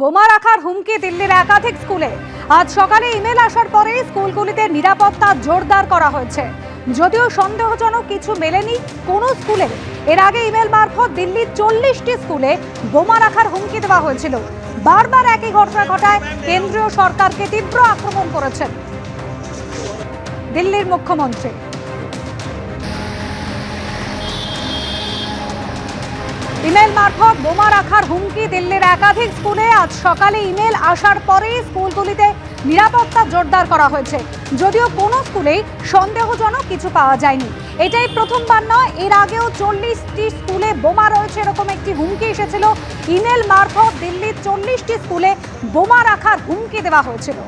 বোমা রাখার হুমকি দিল্লির একাধিক স্কুলে। আজ সকালে ইমেল আসার পরেই স্কুলগুলিতে নিরাপত্তা জোরদার করা হয়েছে। যদিও সন্দেহজনক কিছু মেলেনি, কোনো স্কুলে। এর আগে ইমেল মারফত দিল্লির চল্লিশটি স্কুলে বোমা রাখার হুমকি দেওয়া হয়েছিল। বারবার একই ঘটনা ঘটায় কেন্দ্রীয় সরকারকে তীব্র আক্রমণ করেছেন দিল্লির মুখ্যমন্ত্রী ইমেল মারফত বোমা রাখার হুমকি দিল্লির একাধিক স্কুলে আজ সকালে ইমেল আসার পরেই স্কুলগুলিতে নিরাপত্তা জোরদার করা হয়েছে। যদিও কোনো স্কুলেই সন্দেহজনক কিছু পাওয়া যায়নি। এটাই প্রথমবার নয়, এর আগেও চল্লিশটি স্কুলে বোমা রয়েছে এরকম একটি হুমকি এসেছিল। ইমেল মারফত দিল্লির চল্লিশটি স্কুলে বোমা রাখার হুমকি দেওয়া হয়েছিল।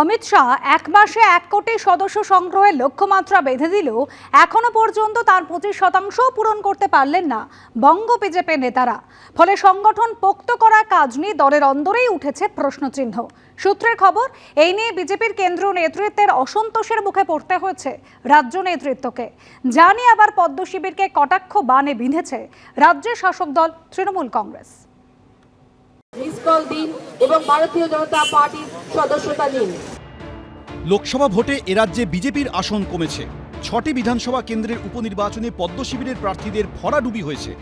অমিত শাহ এক মাসে এক কোটি সদস্য সংগ্রহের লক্ষ্যমাত্রা বেঁধে দিলেও এখনও পর্যন্ত তার পঁচিশ শতাংশ পূরণ করতে পারলেন না বঙ্গ বিজেপি নেতারা। ফলে সংগঠন পোক্ত করার কাজ নিয়ে দলের অন্দরেই উঠেছে প্রশ্নচিহ্ন। সূত্রের খবর, এই নিয়ে বিজেপির কেন্দ্রীয় নেতৃত্বের অসন্তোষের মুখে পড়তে হয়েছে রাজ্য নেতৃত্বকে। নিয়ে আবার পদ্ম শিবিরকে কটাক্ষ বানে বিঁধেছে রাজ্যের শাসক দল তৃণমূল কংগ্রেস। মিস কল দিন এবং ভারতীয় জনতা পার্টির সদস্যতা নিন। লোকসভা ভোটে এরাজ্যে বিজেপির আসন কমেছে। ছটি বিধানসভা কেন্দ্রের উপনির্বাচনে পদ্ম শিবিরের প্রার্থীদের ভরাডুবি হয়েছে।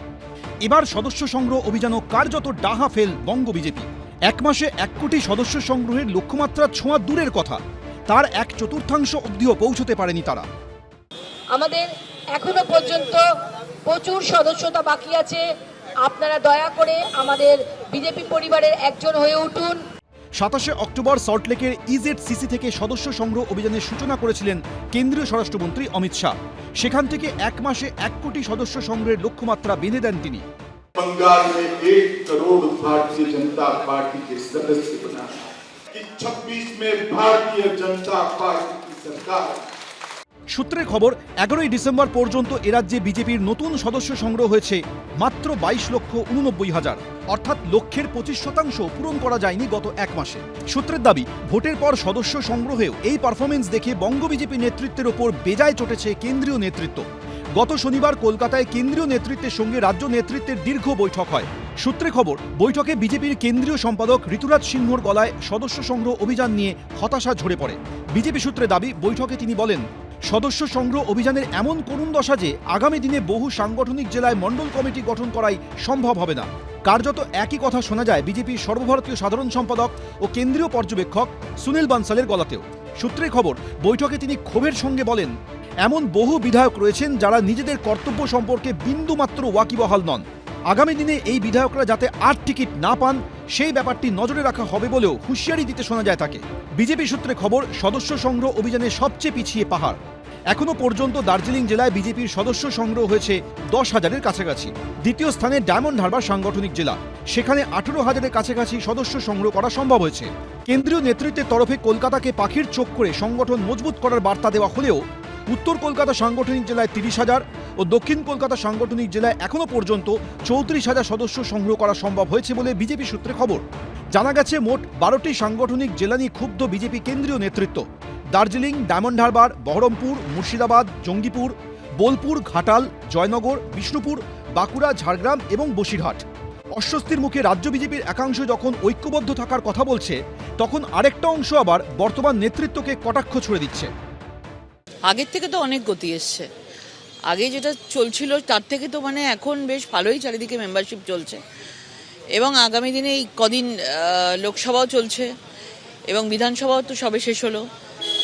এবার সদস্য সংগ্রহ অভিযানও কার্যত ডাহা ফেল বঙ্গ বিজেপি। এক মাসে এক কোটি সদস্য সংগ্রহের লক্ষ্যমাত্রা ছোঁয়া দূরের কথা। তার এক চতুর্থাংশ অবধিও পৌঁছতে পারেনি তারা। আমাদের এখনও পর্যন্ত প্রচুর সদস্যতা বাকি আছে। আপনারা দয়া করে আমাদের বিজেপি পরিবারের একজন হয়ে উঠুন। সাতাশে অক্টোবর সল্টলেকের ইজেড সিসি থেকে সদস্য সংগ্রহ অভিযানের সূচনা করেছিলেন কেন্দ্রীয় স্বরাষ্ট্রমন্ত্রী অমিত শাহ সেখান থেকে এক মাসে এক কোটি সদস্য সংগ্রহের লক্ষ্যমাত্রা বেঁধে দেন তিনি बंगाल में एक करोड़ भारतीय जनता पार्टी के सदस्य बना कि 26 में भारतीय जनता पार्टी की सरकार সূত্রের খবর এগারোই ডিসেম্বর পর্যন্ত এরাজ্যে বিজেপির নতুন সদস্য সংগ্রহ হয়েছে মাত্র বাইশ লক্ষ উননব্বই হাজার অর্থাৎ লক্ষের পঁচিশ শতাংশ পূরণ করা যায়নি গত এক মাসে। সূত্রের দাবি, ভোটের পর সদস্য সংগ্রহেও এই পারফরমেন্স দেখে বঙ্গ বিজেপি নেতৃত্বের ওপর বেজায় চটেছে কেন্দ্রীয় নেতৃত্ব। গত শনিবার কলকাতায় কেন্দ্রীয় নেতৃত্বের সঙ্গে রাজ্য নেতৃত্বের দীর্ঘ বৈঠক হয়। সূত্রে খবর, বৈঠকে বিজেপির কেন্দ্রীয় সম্পাদক ঋতুরাজ সিংহর গলায় সদস্য সংগ্রহ অভিযান নিয়ে হতাশা ঝরে পড়ে। বিজেপি সূত্রে দাবি, বৈঠকে তিনি বলেন সদস্য সংগ্রহ অভিযানের এমন করুণ দশা যে আগামী দিনে বহু সাংগঠনিক জেলায় মণ্ডল কমিটি গঠন করাই সম্ভব হবে না। কার্যত একই কথা শোনা যায় বিজেপির সর্বভারতীয় সাধারণ সম্পাদক ও কেন্দ্রীয় পর্যবেক্ষক সুনীল বানসালের গলাতেও। সূত্রে খবর, বৈঠকে তিনি ক্ষোভের সঙ্গে বলেন, এমন বহু বিধায়ক রয়েছেন যারা নিজেদের কর্তব্য সম্পর্কে বিন্দুমাত্র ওয়াকিবহাল নন। আগামী দিনে এই বিধায়করা যাতে আর টিকিট না পান, সেই ব্যাপারটি নজরে রাখা হবে বলেও হুঁশিয়ারি দিতে শোনা যায় তাকে। বিজেপি সূত্রে খবর, সদস্য সংগ্রহ অভিযানে সবচেয়ে পিছিয়ে পাহাড়। এখনও পর্যন্ত দার্জিলিং জেলায় বিজেপির সদস্য সংগ্রহ হয়েছে দশ হাজারের কাছাকাছি। দ্বিতীয় স্থানে ডায়মন্ড হারবার সাংগঠনিক জেলা। সেখানে আঠেরো হাজারের কাছাকাছি সদস্য সংগ্রহ করা সম্ভব হয়েছে। কেন্দ্রীয় নেতৃত্বের তরফে কলকাতাকে পাখির চোখ করে সংগঠন মজবুত করার বার্তা দেওয়া হলেও, উত্তর কলকাতা সাংগঠনিক জেলায় তিরিশ হাজার ও দক্ষিণ কলকাতা সাংগঠনিক জেলায় এখনও পর্যন্ত চৌত্রিশ হাজার সদস্য সংগ্রহ করা সম্ভব হয়েছে বলে বিজেপি সূত্রে খবর। জানা গেছে, মোট বারোটি সাংগঠনিক জেলা নিয়ে ক্ষুব্ধ বিজেপি কেন্দ্রীয় নেতৃত্ব। দার্জিলিং, ডায়মন্ড হারবার, বহরমপুর, মুর্শিদাবাদ, জঙ্গিপুর, বোলপুর, ঘাটাল, জয়নগর, বিষ্ণুপুর, বাঁকুড়া, ঝাড়গ্রাম এবং বসিরহাট। অস্বস্তির মুখে রাজ্য বিজেপির একাংশ যখন ঐক্যবদ্ধ থাকার কথা বলছে, তখন আরেকটা অংশ আবার বর্তমান নেতৃত্বকে কটাক্ষ ছুড়ে দিচ্ছে। আগের থেকে তো অনেক গতি এসছে। আগে যেটা চলছিল তার থেকে তো মানে এখন বেশ ভালোই চারিদিকে মেম্বারশিপ চলছে। এবং আগামী দিনে এই কদিন লোকসভাও চলছে এবং বিধানসভাও তো সবে শেষ হলো।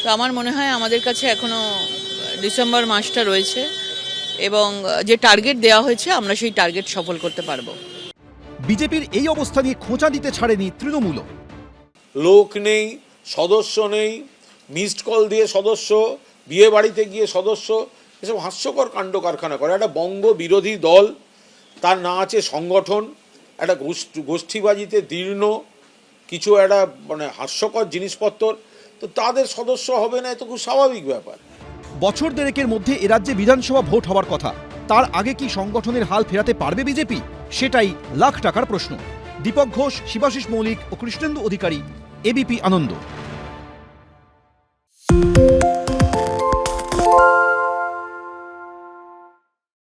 তো আমার মনে হয় আমাদের কাছে এখনও ডিসেম্বর মাসটা রয়েছে এবং যে টার্গেট দেওয়া হয়েছে আমরা সেই টার্গেট সফল করতে পারব। বিজেপির এই অবস্থা নিয়ে খোঁচা দিতে ছাড়েনি তৃণমূলও। লোক নেই সদস্য নেই মিসড কল দিয়ে সদস্য বিয়ে বাড়িতে গিয়ে সদস্য এসব হাস্যকর কাণ্ড কারখানা করে। একটা বঙ্গ বিরোধী দল, তার না আছে সংগঠন, একটা গোষ্ঠ- গোষ্ঠীবাজিতে দীর্ণ কিছু একটা মানে হাস্যকর জিনিসপত্র তো তাদের সদস্য হবে না, এ তো খুব স্বাভাবিক ব্যাপার। বছর দেড়েকের মধ্যে এরাজ্যে বিধানসভা ভোট হওয়ার কথা। তার আগে কি সংগঠনের হাল ফেরাতে পারবে বিজেপি? সেটাই লাখ টাকার প্রশ্ন। দীপক ঘোষ, শিবাশিস মৌলিক ও কৃষ্ণেন্দু অধিকারী এবিপি আনন্দ।